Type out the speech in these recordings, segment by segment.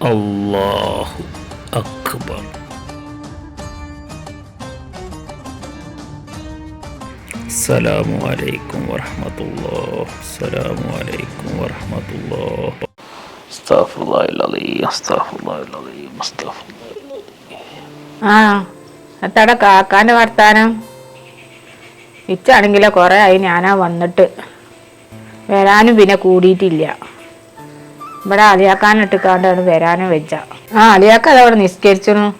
അല്ലാഹു അക്ബർ അസ്സലാമു അലൈക്കും വറഹ്മത്തുള്ളാഹ് അസ്സലാമു അലൈക്കും അസ്തഗ്ഫിറുല്ലാഹൽ ആ എത്താടെ കാക്കാന്റെ വർത്താനം? ഇച്ചാണെങ്കിലോ കുറേ ആയി ഞാനാ വന്നിട്ട്. വരാനും പിന്നെ കൂടിയിട്ടില്ല. ഇവിടെ അലിയാക്കാനിട്ടിക്കാണ്ടാണ് വരാനും വെച്ച ആ അലിയാക്ക അതവിടെ നിസ്കരിച്ചു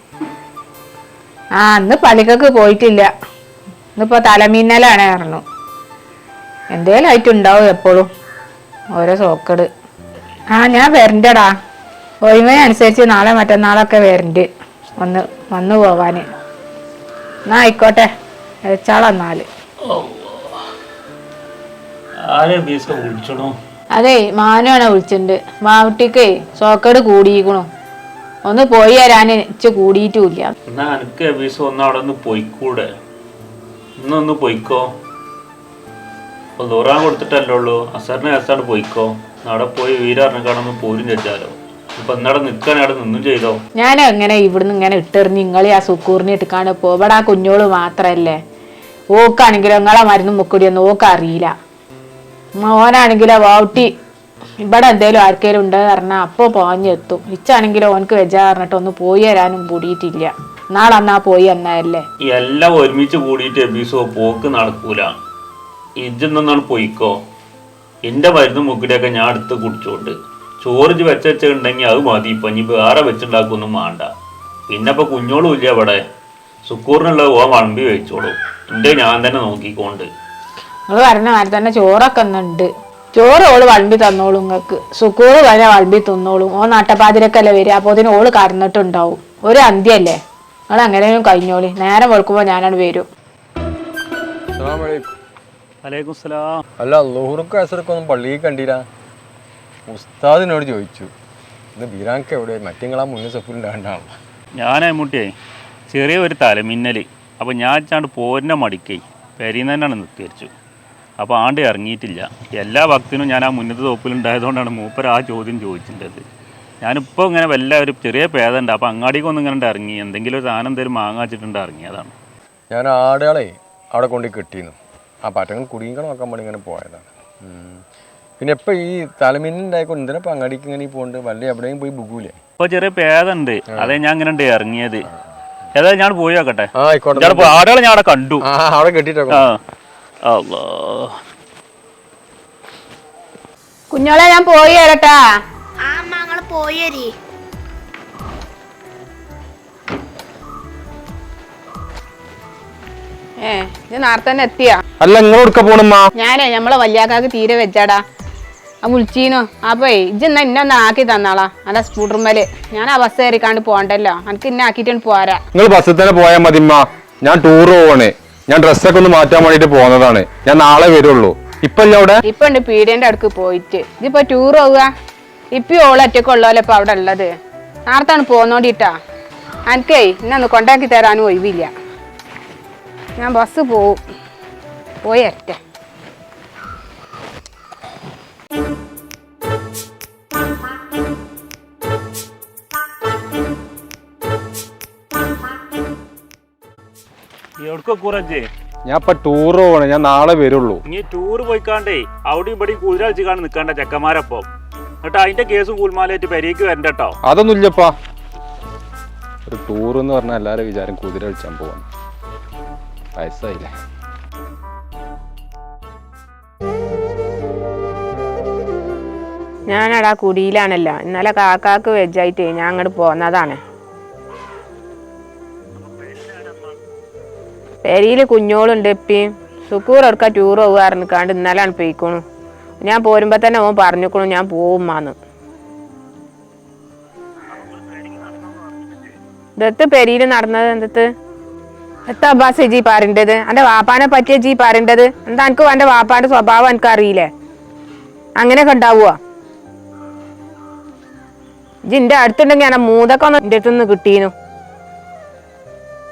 ആ അന്ന് പലികക്ക് പോയിട്ടില്ല. ഇന്നിപ്പോൾ തലമിന്നലാണ് പറഞ്ഞു. എന്തേലും ആയിട്ടുണ്ടാവും എപ്പോഴും. ഓരോ സോക്കട്. ആ ഞാൻ വരണ്ടടാ. ഒഴിമനുസരിച്ച് നാളെ മറ്റന്നാളൊക്കെ വരണ്ട്. ഒന്ന് വന്നു പോവാന്. എന്നാ ആയിക്കോട്ടെ. വെച്ചാളെന്നാൽ ആരെ ബീസ് വിളിച്ചണോ? അതെ മാനുവാണ് വിളിച്ചിണ്ട് മാവുട്ടിക്കേ സോക്കട് കൂടിയിക്കണു ഒന്ന് പോയി വരാൻ ഇച്ച് കൂടിയിട്ടില്ല എന്നാ എനിക്ക് ഒന്ന് അവിടെ ഒന്ന് പോയിക്കൂടെ? ഇന്നൊന്ന് പോയിക്കോ? ഇപ്പൊ ദൂറാൻ കൊടുത്തിട്ടല്ലേ ഉള്ളൂ. അസറിനെ അസാണ് പോയിക്കോ. അവിടെ പോയി പോരും ഇപ്പൊ അവിടെ നിന്നും ചെയ്തോ? ഞാൻ അങ്ങനെ ഇവിടുന്ന് ഇങ്ങനെ ഇട്ടെറിഞ്ഞ് നിങ്ങളെ ആ സുക്കൂറിനെ ഇട്ടിക്കാണ് പോ ഇവിടെ ആ കുഞ്ഞോൾ മാത്രല്ലേ. ഓക്കാണെങ്കിലും നിങ്ങളെ മരുന്ന് മുക്കുടിയൊന്നും ഓക്ക് അറിയില്ല മോനാണെങ്കിലോ വാവുട്ടി ഇവിടെ എന്തേലും ആർക്കേലും ഉണ്ട് പറഞ്ഞാൽ അപ്പോൾ പോഞ്ഞെത്തും ഇച്ചാണെങ്കിലോ ഓനക്ക് വെജാ പറഞ്ഞിട്ട് ഒന്ന് പോയി തരാനും കൂടിയിട്ടില്ല. നാളെ അന്നാ പോയി എന്നായല്ലേ എല്ലാം ഒരുമിച്ച് കൂടിയിട്ട് എബിസോ പോക്ക് നടക്കൂല. ഇജ്ജെന്നാണ് പോയിക്കോ. എന്റെ മരുന്ന് മുക്കിടെയൊക്കെ ഞാൻ അടുത്ത് കുടിച്ചോണ്ട്. ചോറിച്ച് വെച്ച വെച്ചുണ്ടെങ്കിൽ അത് മതി. ഇപ്പൊ ഇനി വേറെ വെച്ചുണ്ടാക്കൊന്നും വേണ്ട പിന്നെ ഇപ്പൊ കുഞ്ഞോളും ഇല്ല ഇവിടെ. സുക്കൂറിനുള്ളത് ഓ വളമ്പി വെച്ചോളൂ. എന്റെ ഞാൻ തന്നെ നോക്കിക്കൊണ്ട്. നിങ്ങൾ പറഞ്ഞ മാതിരി തന്നെ ചോറൊക്കെ ഒന്നുണ്ട് ചോറ് ഓൾ വളമ്പി തന്നോളും നിങ്ങൾക്ക് സുക്കൂറ് വരെ വളമ്പി തിന്നോളും. ഓ നട്ടപ്പാതിരക്കല്ലേ വരിക? അപ്പോൾ അതിന് ഓൾ കറന്നിട്ടുണ്ടാവും ഒരു അന്ത്യല്ലേ? നിങ്ങൾ അങ്ങനെയും കഴിഞ്ഞോളി. നേരം വെളുക്കുമ്പോൾ ഞാനാണ് വരും. അല്ല ലോഹുറുക്കും അസറൊക്കെ പള്ളിയിൽ കണ്ടില്ല. ഉസ്താദിനോട് ചോദിച്ചു. ഇത് ബീരാൻക്ക് എവിടെ? മറ്റേങ്ങളാ മുന്നേ സഫുണ്ടാണ്ടാണല്ലോ ഞാൻ മുട്ടിയേ ചെറിയ ഒരു തലമിന്നൽ അപ്പോൾ ഞാൻ ചാണ്ട് പോരിന്റെ മടിക്കേ. പെരീന്ന് തന്നെയാണ് നിസ്കരിച്ചു അപ്പോൾ ആണ്ട് ഇറങ്ങിയിട്ടില്ല. എല്ലാ ഭക്തിനും ഞാൻ ആ മുന്നത്തെ തോപ്പിലുണ്ടായതുകൊണ്ടാണ് മൂപ്പർ ആ ചോദ്യം ചോദിച്ചിട്ടുണ്ടത് ഞാനിപ്പോൾ ഇങ്ങനെ വല്ല ഒരു ചെറിയ പേദുണ്ട് അപ്പോൾ അങ്ങാടിക്കൊന്നും ഇങ്ങനെ ഇറങ്ങി. എന്തെങ്കിലും ഒരു സാധനം എന്തെങ്കിലും മാങ്ങാച്ചിട്ടുണ്ട് ഇറങ്ങിയതാണ്. ഞാൻ ആടുകളെ അവിടെ കൊണ്ട് കെട്ടിയിരുന്നു ആ പറ്റങ്ങൾ കുടുങ്ങിക്കണം നോക്കാൻ വേണ്ടി ഇങ്ങനെ പോയതാണ്. പിന്നെ ഇപ്പം ഈ തലമീനുണ്ടായിക്കൊണ്ട് എന്തിനാ ഇപ്പം അങ്ങാടിക്ക് ഇങ്ങനെ പോകുന്നുണ്ട് വല്ല എവിടെയും പോയി ബുക്കൂലേ ഇപ്പോൾ ചെറിയ പേദുണ്ട്. അതേ ഞാൻ ഇങ്ങനെ ഉണ്ട് ഇറങ്ങിയത് ഏതായാലും ഞാൻ പോയി നോക്കട്ടെ. ആയിക്കോട്ടെ. ഞാൻ ആടുകളെ ഞാൻ അവിടെ കണ്ടു. അവിടെ കെട്ടിട്ടോ കുഞ്ഞോളെ ഞാൻ പോയി തരട്ടാ ആ പോയി പോയരി ഏ ഇത് നേരത്തെ തന്നെ എത്തിയാ. അല്ല നിങ്ങൾ എടുക്ക പോണമ്മ ഞാനേ നമ്മളെ വല്യാക്കാക്ക് തീരെ വെച്ചാടാ ആ വിളിച്ചീനു. അപ്പൊ ഇജ്ജ് എന്നാ ഇന്നെ ഒന്ന് ആക്കി തന്നാളാ. അല്ല സ്കൂട്ടർമേൽ ഞാൻ ആ ബസ് കയറിക്കാണ്ട് പോകണ്ടല്ലോ. എനിക്ക് ഇന്നെ പോരാ. നിങ്ങൾ ബസ്സിൽ തന്നെ പോയാൽ മതിമ്മ ഞാൻ ടൂർ പോവാണ്. ഞാൻ ഡ്രസ്സൊക്കെ ഒന്ന് മാറ്റാൻ വേണ്ടിട്ട് പോകുന്നതാണ്. ഞാൻ നാളെ വരുള്ളൂ. ഇപ്പൊ അവിടെ? ഇപ്പൊ പീഡിയന്റെ അടുക്ക് പോയിട്ട്. ഇതിപ്പോ ടൂർ പോവുക. ഇപ്പൊ ഓൾ ഒറ്റക്കുള്ളല്ലോ ഇപ്പൊ അവിടെ ഉള്ളത്? നേരത്താണ് പോന്നോണ്ടിട്ടാ. എനിക്കേ ഇന്നൊന്ന് കൊണ്ടാക്കി തരാനും ഒഴിവില്ല. ഞാൻ ബസ് പോവും. പോയി വരട്ടെ. എവിടേക്കോ കുറച്ചേ ഞാൻ ഇപ്പൊ ടൂർ പോവാണ് ഞാൻ നാളെ വരുള്ളൂ. ഇനി ടൂർ പോയിക്കാണ്ടേ അവിടെ ഇവിടെ കുതിര വെച്ച് കാണാൻ നിൽക്കണ്ട ചെക്കന്മാരപ്പം. എന്നിട്ട് അതിന്റെ കേസും കൂൽമാലായിട്ട് പെരേക്ക് വരണ്ട കേട്ടോ അതൊന്നും ഇല്ലപ്പാ ഒരു ടൂർ എന്ന് പറഞ്ഞാൽ എല്ലാവരും വിചാരം കുതിര കളിച്ചാൻ പോവാണ് വയസ്സായില്ലേ? ഞാനടാ കുടിയിലാണല്ലോ. ഇന്നലെ കാക്കാക്ക് വെജായിട്ടേ ഞാൻ അങ്ങോട്ട് പോന്നതാണ്. പെരിയിൽ കുഞ്ഞോളുണ്ട് എപ്പിയും സുക്കൂർ എടുക്ക ടൂർ പോകാറുണ്ട് ഇന്നലെയാണ് പോയിക്കണു. ഞാൻ പോരുമ്പോ തന്നെ ഓൻ പറഞ്ഞിക്കണു ഞാൻ പോവുമ്മാന്ന്. ഇതത്ത് പെരിയിൽ നടന്നത് എന്തത്ത്? എത്താ അബ്ബാസ് ജി പറയേണ്ടത്? എന്റെ വാപ്പാനെ പറ്റിയ ജി പറയേണ്ടത്? എന്താ എനിക്ക് എന്റെ വാപ്പാന്റെ സ്വഭാവം എനിക്ക് അറിയില്ലേ? അങ്ങനെയൊക്കെ ഉണ്ടാവുക ജിന്റെ അടുത്തുണ്ടെങ്കിൽ ഞാൻ മൂതൊക്കെ ഒന്ന് എന്റെ അടുത്തുനിന്ന് കിട്ടീനു.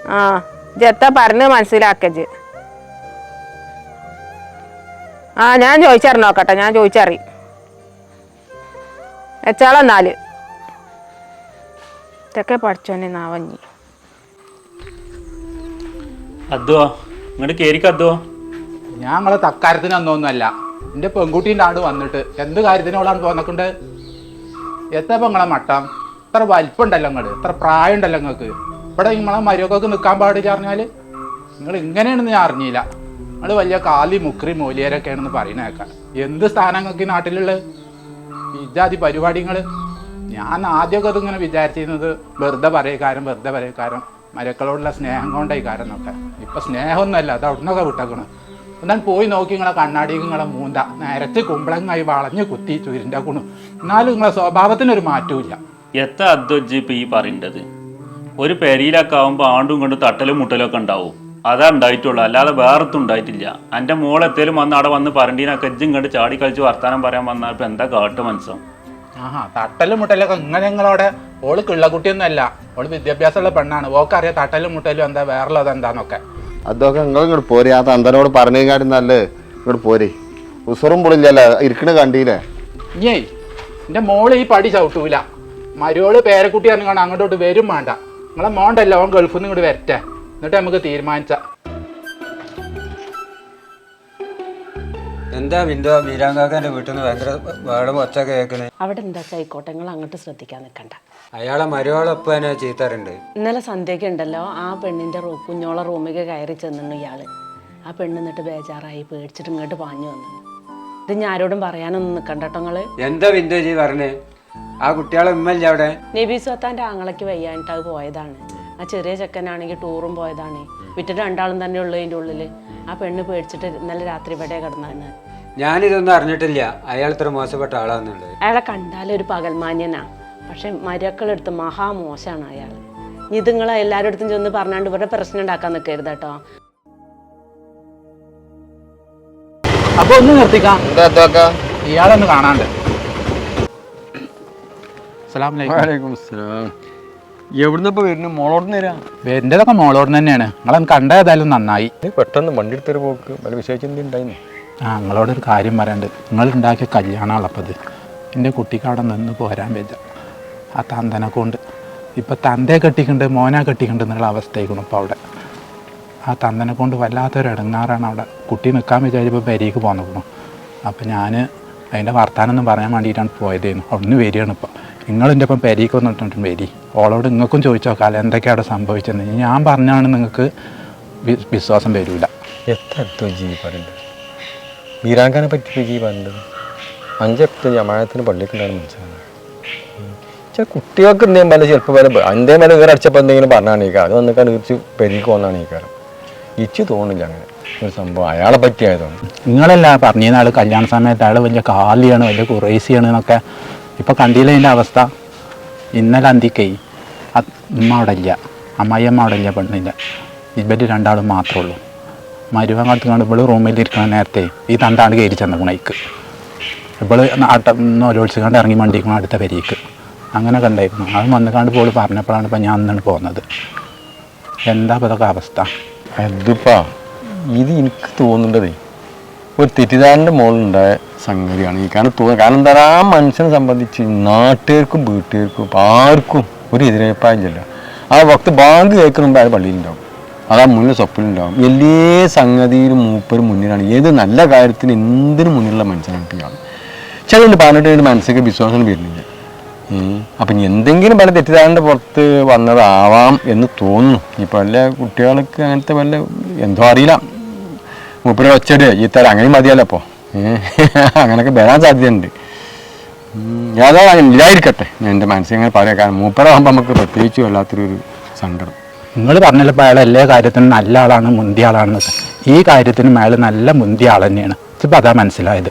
ആ. ജെത്ത പറഞ്ഞ് മനസ്സിലാക്കജ് ആ ഞാൻ ചോദിച്ചറിഞ്ഞോക്കട്ടെ ഞാൻ ചോദിച്ചറി വെച്ചാളെന്നാൽ ഇതൊക്കെ പഠിച്ചോന്നെ നാവഞ്ഞി ഇങ്ങോട്ട് അദ്വോ ഞാൻ നിങ്ങളെ തക്കാരത്തിനൊന്നൊന്നുമല്ല എന്റെ പെൺകുട്ടീന്റെ ആട് വന്നിട്ട് എന്ത് കാര്യത്തിനോളാണ് പോന്നക്കൊണ്ട് എത്ര പെങ്ങളെ മട്ടം? ഇത്ര വലിപ്പമുണ്ടല്ലോ ഇങ്ങോട്ട് ഇത്ര പ്രായം ഉണ്ടല്ലോ നിങ്ങൾക്ക് ഇവിടെ നിങ്ങളെ മരുമക്കൾക്ക് നിൽക്കാൻ പാടില്ല പറഞ്ഞാൽ നിങ്ങൾ ഇങ്ങനെയാണെന്ന് ഞാൻ അറിഞ്ഞില്ല. നിങ്ങൾ വലിയ കാലി മുക്രി മൂലിയരൊക്കെയാണെന്ന് പറയുന്നേക്കാം എന്ത് സ്ഥാനങ്ങൾക്ക് ഈ നാട്ടിലുള്ളത്? ഇജാതി പരിപാടികൾ ഞാൻ ആദ്യമൊക്കെ അതിങ്ങനെ വിചാരിച്ചിരുന്നത് വെറുതെ പറയക്കാരം വെറുതെ പറയക്കാരം മരക്കളോടുള്ള സ്നേഹം കൊണ്ടായി കാരം എന്നൊക്കെ ഇപ്പം സ്നേഹമൊന്നുമല്ല അത് അവിടുന്നൊക്കെ വിട്ടേക്കണം. എന്നാൽ പോയി നോക്കി നിങ്ങളെ കണ്ണാടി നിങ്ങളെ മൂന്ത. നേരത്തെ കുമ്പളങ്ങായി വളഞ്ഞ് കുത്തി ചുരിന്റെ കുണു. എന്നാലും നിങ്ങളെ സ്വഭാവത്തിനൊരു മാറ്റവും ഇല്ല എത്ര അദ്വജി ഇപ്പം ഈ പറയേണ്ടത്? ഒരു പെരയിലൊക്കെ ആവുമ്പോൾ ആണ്ടും കൊണ്ട് തട്ടലും മുട്ടലും ഒക്കെ ഉണ്ടാവും. അതാ ഉണ്ടായിട്ടുള്ളൂ. അല്ലാതെ വേറൊത്തും ഉണ്ടായിട്ടില്ല. എന്റെ മോൾ എത്തേലും വന്ന് അവിടെ വന്ന് പറണ്ടീനൊക്കെ എജ്ജും കണ്ട് ചാടി കളിച്ച് വർത്താനം പറയാൻ വന്നാൽ ഇപ്പം എന്താ കാട്ട് മനസ്സം? ആഹാ തട്ടലും മുട്ടലൊക്കെ ഇങ്ങനെ നിങ്ങളോടെ ഓൾ കിള്ളക്കുട്ടിയൊന്നുമല്ല ഓൾ വിദ്യാഭ്യാസമുള്ള പെണ്ണാണ്. ഓക്കെ ഓക്കറിയാം തട്ടലും മുട്ടലും എന്താ വേറുള്ളത് എന്താന്നൊക്കെ. അതൊക്കെ നിങ്ങൾ ഇങ്ങോട്ട് പോരെ. ആ തന്തനോട് പറഞ്ഞേക്കാട്ടും നല്ല ഇങ്ങോട്ട് പോരെ. ഉസറും പൊളില്ലല്ലോ ഇരിക്കണ കണ്ടീലേ ഇനിയേ എന്റെ മോൾ ഈ പടി ചവിട്ടൂല. മരുവൾ പേരക്കുട്ടി അറിഞ്ഞാണ് അങ്ങോട്ടോട്ട് വരും വേണ്ട. നിങ്ങളെ മോണ്ടല്ല ഓൻ ഗൾഫിൽ നിന്ന് ഇങ്ങോട്ട് വരട്ടെ. എന്നിട്ട് നമുക്ക് തീരുമാനിച്ച. എന്താ വിൻഡോ മീരാങ്കാക്കാന്റെ വീട്ടിൽ നിന്ന് ഭയങ്കര വേളം ഒച്ച കേൾക്കണേ? അവിടെ എന്താ ചായിക്കോട്ടെ നിങ്ങൾ അങ്ങോട്ട് ശ്രദ്ധിക്കാൻ നിൽക്കണ്ട. അയാളെ മരുവാളൊപ്പം ചീത്താറുണ്ട് ചീത്തറുണ്ട്. ഇന്നലെ സന്ധ്യയ്ക്ക് ഉണ്ടല്ലോ ആ പെണ്ണിന്റെ റൂ കുഞ്ഞോളെ റൂമിലേക്ക് കയറി ചെന്നു ഇയാൾ ആ പെണ്ണ് എന്നിട്ട് ബേജാറായി പേടിച്ചിട്ട് ഇങ്ങോട്ട് പാഞ്ഞു വന്നു. ഇത് ഞാൻ ആരോടും പറയാനൊന്നും നിൽക്കണ്ട കേട്ടോ നിങ്ങൾ എന്താ വിൻഡോ ജി പറഞ്ഞേ? ആ കുട്ടികളെ ഉമ്മല്ലേ അവിടെ? നബി സ്വത്താന്റെ ആങ്ങളയ്ക്ക് വയ്യാനിട്ട് അത് പോയതാണ്. ആ ചെറിയ ചെക്കനാണെങ്കിൽ ടൂറും പോയതാണ്. വിറ്റിട്ട് രണ്ടാളും തന്നെ ഉള്ളു അതിന്റെ ഉള്ളിൽ ആ പെണ്ണ് പേടിച്ചിട്ട് ഇന്നലെ രാത്രി ഇവിടെ കിടന്നാണ് ഞാനിതൊന്നും അറിഞ്ഞിട്ടില്ല. അയാൾ ഇത്ര മോശപ്പെട്ട ആളാന്നുള്ളത് അയാളെ കണ്ടാലൊരു പകൽമാന്യനാ. പക്ഷെ മരക്കളെടുത്ത് മഹാമോശമാണ് അയാൾ. ഇനി നിങ്ങൾ എല്ലാവരുടെ അടുത്തും ചെന്ന് പറഞ്ഞാണ്ട് ഇവരുടെ പ്രശ്നം ഉണ്ടാക്കാൻ നിൽക്കരുത് കേട്ടോ. അപ്പൊ ഒന്ന് നിർത്തിക്കാം. എന്താ ഇയാളൊന്ന് കാണാണ്ട്. വാലേക്കും അസ്സലാം എവിടുന്നപ്പോൾ വരുന്നു? മോളോട് നേരാ എന്റെതൊക്കെ മോളോട് തന്നെയാണ്. നിങ്ങളൊന്ന് കണ്ട ഏതായാലും നന്നായി. പെട്ടെന്ന് വണ്ടി എടുത്തൊരു പോക്ക്. വല്ല വിശേഷിച്ച് എന്തെങ്കിലും ഉണ്ടായിരുന്നു ആ നിങ്ങളോടൊരു കാര്യം പറയാണ്ട്. നിങ്ങൾ ഉണ്ടാക്കിയ കല്യാണമുള്ളപ്പത് എന്റെ കുട്ടിക്ക് അവിടെ നിന്ന് പോരാൻ വെച്ച ആ തന്തനെ കൊണ്ട്. ഇപ്പം തന്തയെ കെട്ടിക്കുണ്ട് മോനെ കെട്ടിക്കുണ്ട് എന്നുള്ള അവസ്ഥയായിരിക്കണം ഇപ്പോൾ അവിടെ. ആ തന്തനെ കൊണ്ട് വല്ലാത്തൊരു ഇടങ്ങാറാണ് അവിടെ. കുട്ടി നിൽക്കാൻ വിചാരിച്ചപ്പോൾ പെരിക്ക് പോന്നു അപ്പം ഞാൻ അതിന്റെ വർത്താനൊന്നും പറയാൻ വേണ്ടിയിട്ടാണ് പോയതായിരുന്നു അവിടുന്ന് വരികയാണ് ഇപ്പോൾ നിങ്ങളെന്റെ ഒപ്പം പെരീക്ക് വന്നിട്ടുണ്ട് വരി. ഓളോട് നിങ്ങൾക്കും ചോദിച്ചു നോക്കാം എന്തൊക്കെയാണ് അവിടെ സംഭവിച്ചത് ഞാൻ പറഞ്ഞാണ് നിങ്ങൾക്ക് വിശ്വാസം വരില്ല എത്ര ജി പറയുന്നത് മീരാങ്കാനെ പറ്റി ജി പറഞ്ഞത് അഞ്ചെട്ട് ജമായത്തിന് പള്ളിക്കുണ്ടാണ് മനസ്സിലാണ് കുട്ടികൾക്ക് എന്തെങ്കിലും പല ചിലപ്പോൾ പോലെ അതിന്റെ മേലെ വേറെ അടിച്ചപ്പോൾ എന്തെങ്കിലും പറഞ്ഞാണ് ഈ കാര്യം അത് വന്നിട്ട് തീർച്ച പെരിക്ക് വന്നാണ് ഈ കാര്യം ഇച്ച് തോന്നില്ല അങ്ങനെ ഒരു സംഭവം. അയാളെ പറ്റിയായതാണ് നിങ്ങളെല്ലാം പറഞ്ഞ ആൾ കല്യാണ സമയത്ത് അയാൾ വലിയ കാലിയാണ് വലിയ കുറേസിയാണ് എന്നൊക്കെ ഇപ്പോൾ കണ്ടില്ല അതിന്റെ അവസ്ഥ. ഇന്നലെ അന്തിക്കേ അമ്മ അവിടെ ഇല്ല അമ്മായിയമ്മ അവിടെ ഇല്ല പെണ്ണില്ല. ഇവർ രണ്ടാളും മാത്രമേ ഉള്ളൂ. മരുവ കത്തുകൊണ്ട് ഇവൾ റൂമിൽ ഇരിക്കണ നേരത്തെ ഈ തണ്ടാണ് കയറി ചെന്ന ഗുണയ്ക്ക് ഇവൾ കണ്ട് ഇറങ്ങി മണ്ടിക്കണം അടുത്ത പെരീക്ക്. അങ്ങനെ കണ്ടായിരുന്നു അത് വന്ന് കണ്ട് പോൾ പറഞ്ഞപ്പോഴാണ് ഇപ്പം ഞാൻ അന്നാണ് പോകുന്നത് എന്താ ഇപ്പം അവസ്ഥ? അതിപ്പാ ഇത് എനിക്ക് തോന്നുന്നതേ ഒരു തെറ്റിദ്ധാരന്റെ മുകളിലുണ്ടായ സംഗതിയാണ്. ഈ കാരണം തോന്നുന്നത് കാരണം എന്താ ആ മനുഷ്യനെ സംബന്ധിച്ച് നാട്ടുകാർക്കും വീട്ടുകാർക്കും ആർക്കും ഒരു എതിരേപ്പായില്ല ആ വക്ത് ബാങ്ക് കേൾക്കുന്നുമ്പോൾ അത് പള്ളിയിലുണ്ടാവും. അതാ മുന്നിൽ സ്വപ്നിലുണ്ടാവും. എല്ലാ സംഗതിയിലും മൂപ്പര് മുന്നിലാണ്. ഏത് നല്ല കാര്യത്തിന് എന്തിനു മുന്നിലുള്ള പക്ഷെ അതുകൊണ്ട് പറഞ്ഞിട്ട് ഒരു മനസ്സിലേക്ക് വിശ്വാസം വരുന്നില്ല. അപ്പം എന്തെങ്കിലും പല തെറ്റിദ്ധാരന്റെ പുറത്ത് വന്നതാവാം എന്ന് തോന്നുന്നു. ഇപ്പം വല്ല കുട്ടികൾക്ക് അങ്ങനത്തെ വല്ല എന്തോ അറിയില്ല. മൂപ്പര് ഒച്ചട് ഈ തരം അങ്ങനെ മതിയല്ലോ അപ്പോൾ അങ്ങനെയൊക്കെ വരാൻ സാധ്യതയുണ്ട്. ഏതാ ഇല്ലായിരിക്കട്ടെ എന്റെ മനസ്സിൽ ഇങ്ങനെ പറയാം. കാരണം മൂപ്പരാകുമ്പോൾ നമുക്ക് പ്രത്യേകിച്ച് വല്ലാത്തൊരു സങ്കടം. നിങ്ങൾ പറഞ്ഞല്ലോ അയാൾ എല്ലാ കാര്യത്തിനും നല്ല ആളാണ് മുന്തിയ ആളാണെന്നൊക്കെ ഈ കാര്യത്തിനും അയാൾ നല്ല മുന്തിയ ആൾ തന്നെയാണ്. ഇപ്പം അതാ മനസ്സിലായത്.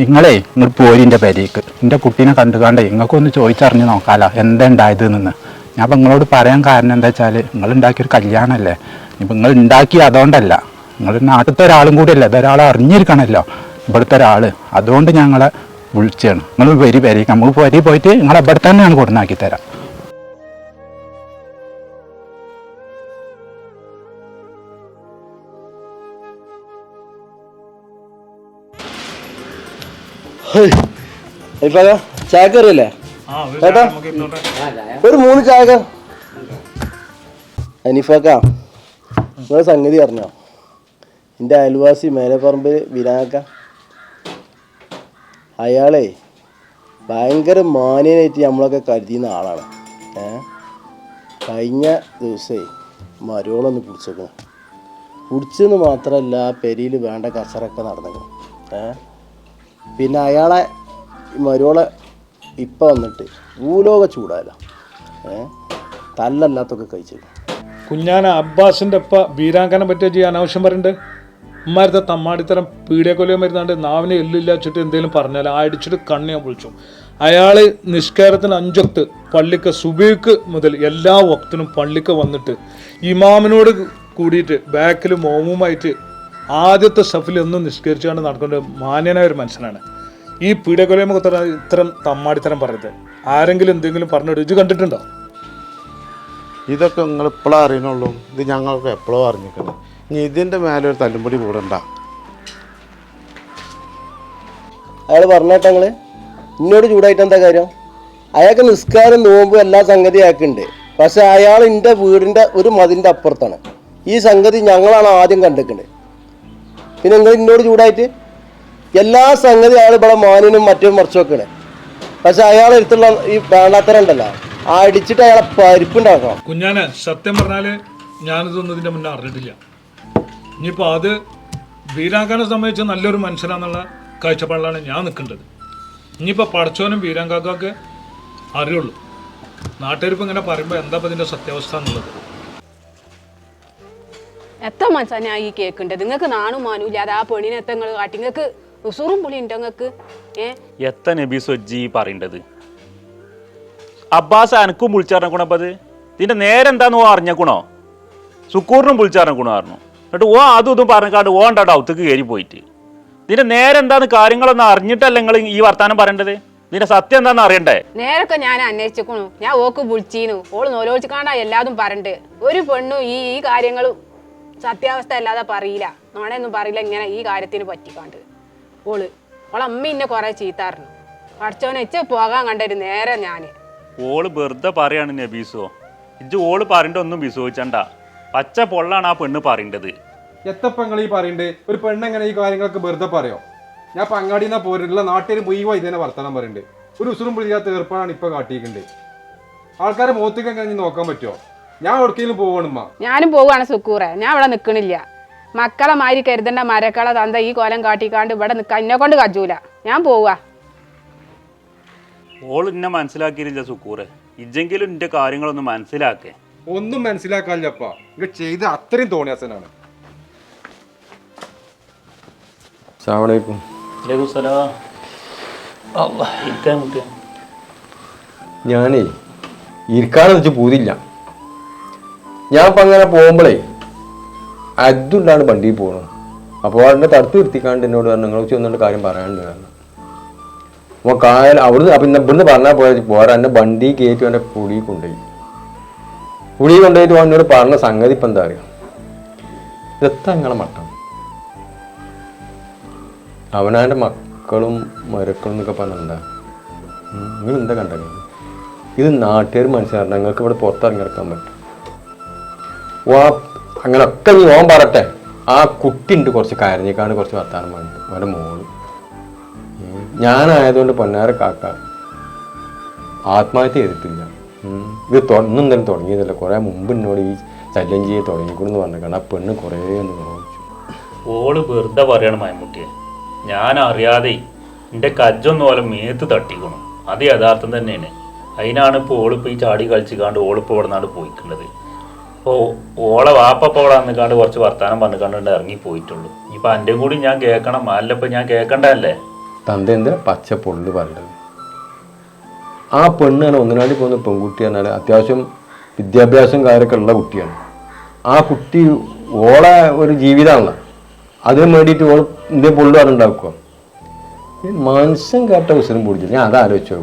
നിങ്ങളെ നിങ്ങൾ പോരിന്റെ പേരേക്ക്. എന്റെ കുട്ടീനെ കണ്ടുകാണ്ട് നിങ്ങൾക്കൊന്ന് ചോദിച്ചറിഞ്ഞ് നോക്കാലോ എന്താ ഉണ്ടായത് നിന്ന് ഞാൻ അപ്പം നിങ്ങളോട് പറയാൻ കാരണം എന്താ വെച്ചാൽ നിങ്ങൾ ഉണ്ടാക്കിയൊരു കല്യാണമല്ലേ ഇപ്പം നിങ്ങൾ ഉണ്ടാക്കി അതുകൊണ്ടല്ല. നിങ്ങൾ നാട്ടിലത്തെ ഒരാളും കൂടിയല്ല? ഇതൊരാളെ അറിഞ്ഞിരിക്കണമല്ലോ ഇവിടുത്തെ ഒരാൾ അതുകൊണ്ട് ഞങ്ങളെ വിളിച്ചാണ് നിങ്ങൾ വരി വരി. നമ്മൾ വരി പോയിട്ട് നിങ്ങൾ ഇവിടെ തന്നെയാണ് കൊടുന്നാക്കി തരാം. ചായക്കറിയല്ലേ ചേട്ടാ ഒരു മൂന്ന് ചായക്ക അനിഫാക്ക സംഗതി അറിഞ്ഞോ? എന്റെ അയൽവാസി മേലെപ്പറമ്പിൽ വിനാക്ക അയാളെ ഭയങ്കര മാന്യനായിട്ട് നമ്മളൊക്കെ കരുതിയുന്ന ആളാണ്. ഏ? കഴിഞ്ഞ ദിവസേ മരോളൊന്ന് പിടിച്ചേക്കണം. പിടിച്ചെന്ന് മാത്രമല്ല പെരിയിൽ വേണ്ട കസറൊക്കെ നടന്നേക്കണം. ഏ? പിന്നെ അയാളെ മരോളെ ഇപ്പം വന്നിട്ട് ഭൂലോക ചൂടാല ഏ? തല്ലല്ലാത്തൊക്കെ കഴിച്ചേക്കും കുഞ്ഞാന അബ്ബാസിന്റെ ഒപ്പ വീരാങ്കനെ പറ്റിയ അനാവശ്യം പറയുന്നുണ്ട് ഉമ്മാരത്തെ തമ്മാടിത്തരം പീഡിയക്കൊലയും മരുന്നാണ്ട് നാവിനെ എല്ലില്ല വെച്ചിട്ട് എന്തെങ്കിലും പറഞ്ഞാൽ ആ അടിച്ചിട്ട് കണ്ണ് ഞാൻ പൊളിച്ചു. അയാൾ നിഷ്കാരത്തിന് അഞ്ചൊത്ത് പള്ളിക്ക് സുബീക്ക് മുതൽ എല്ലാ വക്തിനും പള്ളിക്ക് വന്നിട്ട് ഇമാമിനോട് കൂടിയിട്ട് ബാക്കിൽ മോമുമായിട്ട് ആദ്യത്തെ സഫിൽ ഒന്നും നിഷ്കരിച്ചുകൊണ്ട് നടക്കേണ്ട മാന്യനായ ഒരു മനുഷ്യനാണ്. ഈ പീഡിയക്കൊലയും ഇത്തരം തമ്മാടിത്തരം പറയുന്നത് ആരെങ്കിലും എന്തെങ്കിലും പറഞ്ഞിട്ട് ഇത് കണ്ടിട്ടുണ്ടോ? ഇതൊക്കെ നിങ്ങൾ ഇപ്പോഴാണ് അറിയണുള്ളൂ. ഇത് ഞങ്ങൾക്ക് എപ്പോഴും അറിഞ്ഞിരിക്കണം ഇനി ഇതിന്റെ മേലെ ഒരു തല്ലുംപൊടി കൂടണ്ട അയാൾ പറഞ്ഞോട്ടെ നിങ്ങൾ? എന്നോട് ചൂടായിട്ട് എന്താ കാര്യം? അയാൾക്ക് നിസ്കാരം നോമ്പും എല്ലാ സംഗതി അയാൾക്കുണ്ട്. പക്ഷെ അയാൾ എന്റെ വീടിന്റെ ഒരു മതിന്റെ അപ്പുറത്താണ്. ഈ സംഗതി ഞങ്ങളാണ് ആദ്യം കണ്ടിരിക്കുന്നത്. പിന്നെ നിങ്ങൾ എന്നോട് ചൂടായിട്ട് എല്ലാ സംഗതി അയാൾ ഇവിടെ മാനിനും മറ്റും മറിച്ചു വെക്കണേ. പക്ഷെ അയാൾ എടുത്തുള്ള ഈ വേണ്ടാത്തരം ഉണ്ടല്ലോ ആ അടിച്ചിട്ട് അയാളെ പരിപ്പുണ്ടാക്കണം കുഞ്ഞാന് സത്യം പറഞ്ഞാൽ ഞാനിതൊന്നും ഇതിന്റെ മുന്നേ അറിഞ്ഞിട്ടില്ല. ഇനിയിപ്പോൾ അത് വീരാങ്കാനെ സംബന്ധിച്ച് നല്ലൊരു മനുഷ്യനാന്നുള്ള കാഴ്ചപ്പാടിലാണ് ഞാൻ നിൽക്കേണ്ടത്. ഇനിയിപ്പോൾ പടച്ചോനും വീരാങ്കാക്കൊക്കെ അറിയുള്ളൂ. നാട്ടുകാരിപ്പം ഇങ്ങനെ പറയുമ്പോൾ എന്താ ഇപ്പം ഇതിന്റെ സത്യാവസ്ഥ എന്നുള്ളത്? എത്ര മനസ്സാ ഞാൻ ഈ കേൾക്കേണ്ടത്? നിങ്ങൾക്ക് നാണു മാനും ഇല്ലാതെ ആ പെണ്ണിനെ എത്ര നിങ്ങൾ കാട്ടി? നിങ്ങൾക്ക് ഉസൂറും പുളി ഉണ്ടോ നിങ്ങൾക്ക്? ഏ? എത്ര നബി സൊജ്ജി പറയേണ്ടത്? അബ്ബാസ് അനക്കും വിളിച്ചറിഞ്ഞ ഗുണപ്പത് ഇതിന്റെ നേരെന്താന്ന് അറിഞ്ഞേക്കണോ സുക്കൂറിനും വിളിച്ചറിഞ്ഞ പറഞ്ഞു എന്നിട്ട് ഓ അതും ഇതും പറഞ്ഞാണ്ട് ഓ ഉണ്ടാ ഔത്തേക്ക് കയറി പോയിട്ട്. ഇതിന്റെ നേരെ എന്താന്ന് കാര്യങ്ങളൊന്നും അറിഞ്ഞിട്ടല്ല നിങ്ങൾ ഈ വർത്താനം പറയേണ്ടത്? ഇതിന്റെ സത്യം എന്താന്ന് അറിയണ്ടേ? നേരൊക്കെ ഞാൻ അന്വേഷിച്ചേക്കണു. ഞാൻ ഓക്ക് വിളിച്ചീനു. ഓൾ നോലോളിച്ചിക്കാണ്ടാ എല്ലാതും പറണ്ട് ഒരു പെണ്ണും ഈ ഈ കാര്യങ്ങളും സത്യാവസ്ഥ അല്ലാതെ പറയില്ല. നോണയൊന്നും പറയില്ല ഇങ്ങനെ ഈ കാര്യത്തിന് പറ്റിക്കാണ്ട്. ഓൾ ഓളെ അമ്മ ഇന്നെ കുറെ ചീത്താറുണ്ട് പഠിച്ചോനെ ഇച്ച പോകാൻ കണ്ടൊരു നേരെ ഞാൻ. ഓൾ വെറുതെ പറയാണ് നബീസോ. ഇജ്ജ് ഓൾ പറയണ്ട ഒന്നും വിശ്വസിച്ചണ്ട. പച്ച പൊള്ളാണ് ആ പെണ്ണ് പറയേണ്ടത്. എത്തപ്പങ്ങൾ ഈ പറയണ്ടേ ഒരു പെണ്ണെങ്ങനെ ഈ കാര്യങ്ങളൊക്കെ വെറുതെ പറയോ? ഞാൻ ഇപ്പൊ അങ്ങാടി നിന്നാ പോരുള്ള നാട്ടിൽ മുഴുവൻ ഇതിനെ വർത്തമാനം പറയണ്ടേ. ഒരു ഉസുറും പിടിക്കാത്ത ഏർപ്പാടാണ് ഇപ്പൊ കാട്ടിയിട്ടുണ്ട് ആൾക്കാരെ മുഖത്തേക്ക് എങ്ങനെ നോക്കാൻ പറ്റുമോ ഞാൻ എവിടേക്കെങ്കിലും പോവണമ്മ ഞാനും പോവാണ് സുക്കൂറെ ഞാൻ ഇവിടെ നിൽക്കണില്ല മക്കളെ മാരി കരുതണ്ട മരക്കളെ തന്ത ഈ കോലം കാട്ടിക്കാണ്ട് ഇവിടെ നിൽക്കാൻ എന്നെ കൊണ്ട് കജൂല. ഞാൻ പോവാ. ഓൾ എന്നെ മനസ്സിലാക്കിയില്ല സുക്കൂറെ. ഇജ്ജെങ്കിലും നിന്റെ കാര്യങ്ങളൊന്ന് മനസ്സിലാക്കേ. ഒന്നും മനസ്സിലാക്കാനില്ലപ്പ. ഇത് ചെയ്ത് അത്രയും തോണിയാസനാണ്. ഞാനേ ഇരിക്കാന്ന് വെച്ച് പൂതില്ല ഞാൻ ഇപ്പം അങ്ങനെ പോകുമ്പോഴേ അതുണ്ടാണ് വണ്ടിയിൽ പോകണം അപ്പോൾ അവിടെ തടുത്ത് നിർത്തിക്കാണ്ട് എന്നോട് പറഞ്ഞു നിങ്ങൾ ഒന്നുകൊണ്ട് കാര്യം പറയാനുണ്ട് കാരണം അപ്പോൾ കായൽ അവിടുന്ന് അപ്പം ഇന്ന് ഇവിടുന്ന് പറഞ്ഞാൽ പോയാൽ പോരാ. എന്നെ വണ്ടി കയറ്റി എന്റെ പൊടി കൊണ്ടുപോയി. കുടി കൊണ്ടുപോയിട്ട് അവനോട് പറഞ്ഞ സംഗതി ഇപ്പം എന്താ അറിയാം? ഇതെത്താ നിങ്ങളെ മട്ടം? അവനാന്റെ മക്കളും മരക്കളും എന്നൊക്കെ പറഞ്ഞെന്താ നിങ്ങൾ എന്താ കണ്ടത്? ഇത് നാട്ടുകാർ മനസ്സിലാക്കണം നിങ്ങൾക്ക് ഇവിടെ പുറത്തിറങ്ങി നടക്കാൻ പറ്റും. വാ അങ്ങനൊക്കെ നീ ഓൻ പറട്ടെ ആ കുട്ടി ഉണ്ട് കുറച്ച് കരഞ്ഞേക്കാണ് കുറച്ച് വർത്താനം പറഞ്ഞിട്ട് അവന്റെ മോൾ. ഞാനായതുകൊണ്ട് പൊന്നാര കാക്ക ആത്മഹത്യ ചെയ്തിട്ടില്ല. ഇത് ഇന്നും തന്നെ തുടങ്ങിയതല്ല. കുറേ മുമ്പ് എന്നോട് ഈ ശല്യം ചെയ്ത് തുടങ്ങിക്കൂടെന്ന് പറഞ്ഞേക്കാണ് ആ പെണ്ണ് കുറേ ഒന്ന് ചോദിച്ചു ഓൾ വെറുതെ പറയണം മയമുട്ടിയെ ഞാൻ അറിയാതെ എന്റെ കജ്ജൊന്നും ഓല മേത്ത് തട്ടിക്കണം. അത് യഥാർത്ഥം തന്നെയാണ്. അതിനാണ് ഇപ്പോൾ ഓളിപ്പോൾ ഈ ചാടി കളിച്ചിക്കാണ്ട് ഓളിപ്പോൾ ഇവിടെ നിന്നാണ് പോയിക്കുന്നത്. അപ്പോൾ ഓളെ വാപ്പപ്പോൾ ഇവിടെ വന്നിക്കാണ്ട് കുറച്ച് വർത്താനം പറഞ്ഞിക്കാണ്ട് ഇറങ്ങി പോയിട്ടുള്ളൂ. ഇപ്പം എന്റെ കൂടി ഞാൻ കേൾക്കണം. അല്ലപ്പോൾ ഞാൻ കേൾക്കണ്ടല്ലേ തന്ത പച്ച പൊള്ളു പറഞ്ഞത്? ആ പെണ്ണാണ് ഒന്നിനാണ്ടി പോകുന്ന പെൺകുട്ടി എന്നാൽ അത്യാവശ്യം വിദ്യാഭ്യാസം കാര്യമൊക്കെ ഉള്ള കുട്ടിയാണ്. ആ കുട്ടി ഓളെ ഒരു ജീവിതമാണല്ലോ അതിന് വേണ്ടിയിട്ട് ഓൾ ഇന്ത്യ പൊള്ളു പറഞ്ഞുണ്ടാക്കുക മനുഷ്യൻ കേട്ട ഉസരം പൊടിച്ചില്ല ഞാൻ അത് ആലോചിച്ചോ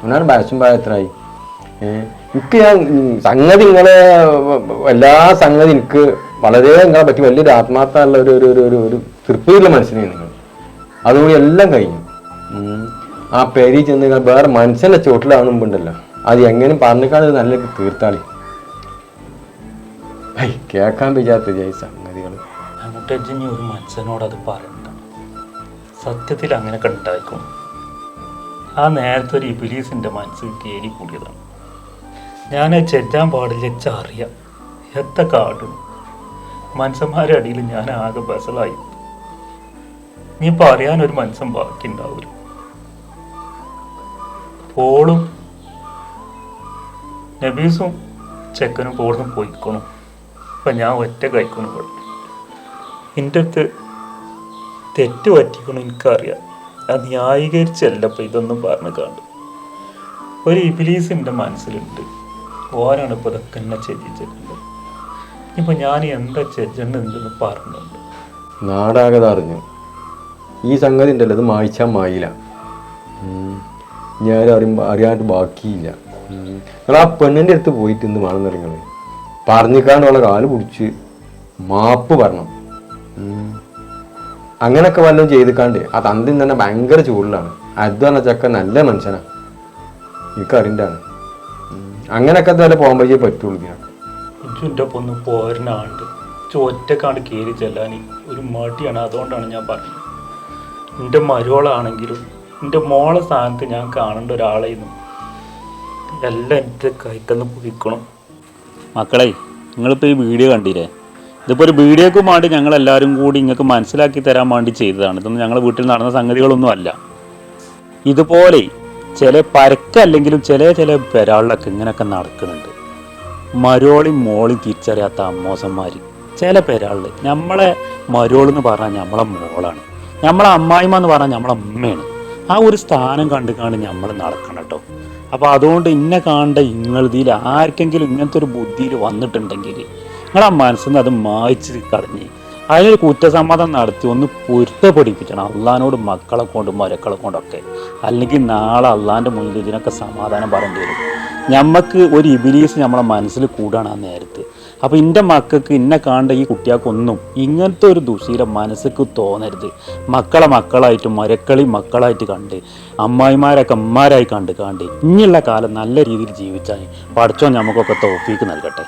അവനാണ് ബാസും പ്രായത്തിനായി എനിക്ക് ഞാൻ സംഗതി നിങ്ങളെ എല്ലാ സംഗതി എനിക്ക് വളരെ നിങ്ങളെ പറ്റി വലിയൊരു ആത്മാർത്ഥമുള്ള ഒരു ഒരു ഒരു ഒരു തൃപ്തിയുള്ള മനസ്സിനെയാണ് നിങ്ങൾ. അതുകൂടി എല്ലാം കഴിഞ്ഞു. ആ പേരി ചെന്ന് വേറെ മനുഷ്യന്റെ ചോട്ടിലാവുന്ന അത് എങ്ങനെ പറഞ്ഞിക്കാണ്ട് നല്ല തീർത്താളി കേൾക്കാൻ വിചാരിച്ച ജയ സംഗതികൾ ഒരു മനുഷ്യനോട് അത് പറയണ്ട. സത്യത്തിൽ അങ്ങനെ കണ്ടായിക്കും ആ നേരത്തെ ഒരു ഇബിലീസിന്റെ മനസ്സിൽ കയറി കൂടിയതാണ്. ഞാൻ ചെല്ലാൻ പാടില്ല അറിയാം. എത്ര കാടും. മനുഷ്യന്മാരുടെ അടിയിൽ ഞാൻ ആകെ ബസലായി നീ പറയാൻ ഒരു മനുഷ്യൻ ബാക്കി ഉണ്ടാവില്ല പോളും നബീസും ചെക്കനും പോളും പോയിക്കണു അപ്പം ഞാൻ ഒറ്റ കഴിക്കണം ഇവിടെ എന്റെ അടുത്ത് തെറ്റ് പറ്റിക്കണം എനിക്കറിയാം. അത് ന്യായീകരിച്ചല്ല അപ്പം ഇതൊന്നും പറഞ്ഞു കാണും ഒരു ഇബിലീസ് എന്റെ മനസ്സിലുണ്ട്. ഓരാണ് ഇപ്പോൾ ഇതൊക്കെ എന്നെ ചെജിച്ചിട്ടുണ്ട് ഇപ്പം ഞാൻ എന്താ ചെജണ്ടെന്ന് പറഞ്ഞുണ്ട്. നാടാകെ അറിഞ്ഞു ഈ സംഗതി ഉണ്ടല്ലോ അത് മായ്ച്ചാൽ മായില്ല. ഞാൻ അറിയുമ്പോൾ ബാക്കിയില്ല. നിങ്ങൾ ആ പെണ്ണിന്റെ അടുത്ത് പോയിട്ട് എന്ത് വേണം നിങ്ങൾ പറഞ്ഞിക്കാണ്ടുള്ള കാൽ പിടിച്ച് മാപ്പ് പറഞ്ഞു അങ്ങനെയൊക്കെ വല്ലതും ചെയ്തിക്കാണ്ട് ആ തന്തി തന്നെ ഭയങ്കര ചൂടിലാണ്. അത് പറഞ്ഞ ചക്ക നല്ല മനുഷ്യനാ. എനിക്കറിയണ്ടാണ് അങ്ങനൊക്കെ തന്നെ പോകുമ്പോഴേ പറ്റുള്ളൂ ഞാൻ. കയറി ചെല്ലാൻ ഒരു മടിയാണ്. അതുകൊണ്ടാണ് ഞാൻ പറഞ്ഞത്. എന്റെ മരുവളാണെങ്കിലും എന്റെ മോളെ സ്ഥാനത്ത് ഞാൻ കാണേണ്ട ഒരാളായിരുന്നു. എല്ലാം എന്റെ കൈക്കന്ന് പൊയ്ക്കണം മക്കളെ നിങ്ങളിപ്പോൾ ഈ വീഡിയോ കണ്ടില്ലേ? ഇതിപ്പോൾ ഒരു വീഡിയോക്ക് വേണ്ടി ഞങ്ങൾ എല്ലാവരും കൂടി നിങ്ങൾക്ക് മനസ്സിലാക്കി തരാൻ വേണ്ടി ചെയ്തതാണ്. ഇതൊന്നും ഞങ്ങളുടെ വീട്ടിൽ നടന്ന സംഗതികളൊന്നും അല്ല. ഇതുപോലെ ചില പരക്കല്ലെങ്കിലും ചില ചില പെരാളിലൊക്കെ ഇങ്ങനെയൊക്കെ നടക്കുന്നുണ്ട്. മരോളി മോളി തിരിച്ചറിയാത്ത അമ്മോസന്മാർ ചില പേരാളിൽ നമ്മളെ മരോളെന്ന് പറഞ്ഞാൽ നമ്മളെ മോളാണ്. നമ്മളെ അമ്മായിമ്മ എന്ന് പറഞ്ഞാൽ നമ്മളെ അമ്മയാണ് ആ ഒരു സ്ഥാനം കണ്ടിക്കാണ് കാണ്ട് നമ്മൾ നടക്കണം കേട്ടോ അപ്പോൾ അതുകൊണ്ട് ഇന്നെ കാണേണ്ട ഇങ്ങളതിൽ ആർക്കെങ്കിലും ഇങ്ങനത്തെ ഒരു ബുദ്ധിയിൽ വന്നിട്ടുണ്ടെങ്കിൽ നിങ്ങളാ മനസ്സിൽ നിന്ന് അത് മായ്ച്ച് കളഞ്ഞ് അതിനൊരു കുറ്റസമ്മതം നടത്തി ഒന്ന് പൊരുത്തപ്പെടിപ്പിക്കണം അള്ളഹാനോട് മക്കളെ കൊണ്ടും മരക്കളെ കൊണ്ടൊക്കെ അല്ലെങ്കിൽ നാളെ അള്ളാന്റെ മുന്നിൽ ഇതിനൊക്കെ സമാധാനം പറയേണ്ടി വരും. ഞമ്മക്ക് ഒരു ഇബിലീസ് നമ്മളെ മനസ്സിൽ കൂടാണ് ആ നേരത്ത്. അപ്പോൾ എന്റെ മക്കൾക്ക് ഇന്നെ കാണേണ്ട ഈ കുട്ടിയാക്കൊന്നും ഇങ്ങനത്തെ ഒരു ദുശീലം മനസ്സിക്ക് തോന്നരുത്. മക്കളെ മക്കളായിട്ട് മരക്കളി മക്കളായിട്ട് കണ്ട് അമ്മായിമാരൊക്കെ അമ്മാരായി കണ്ട് കണ്ട് ഇനിയുള്ള കാലം നല്ല രീതിയിൽ ജീവിച്ചാൽ പഠിച്ചോ നമുക്കൊക്കെ തോഫീക്ക് നൽകട്ടെ.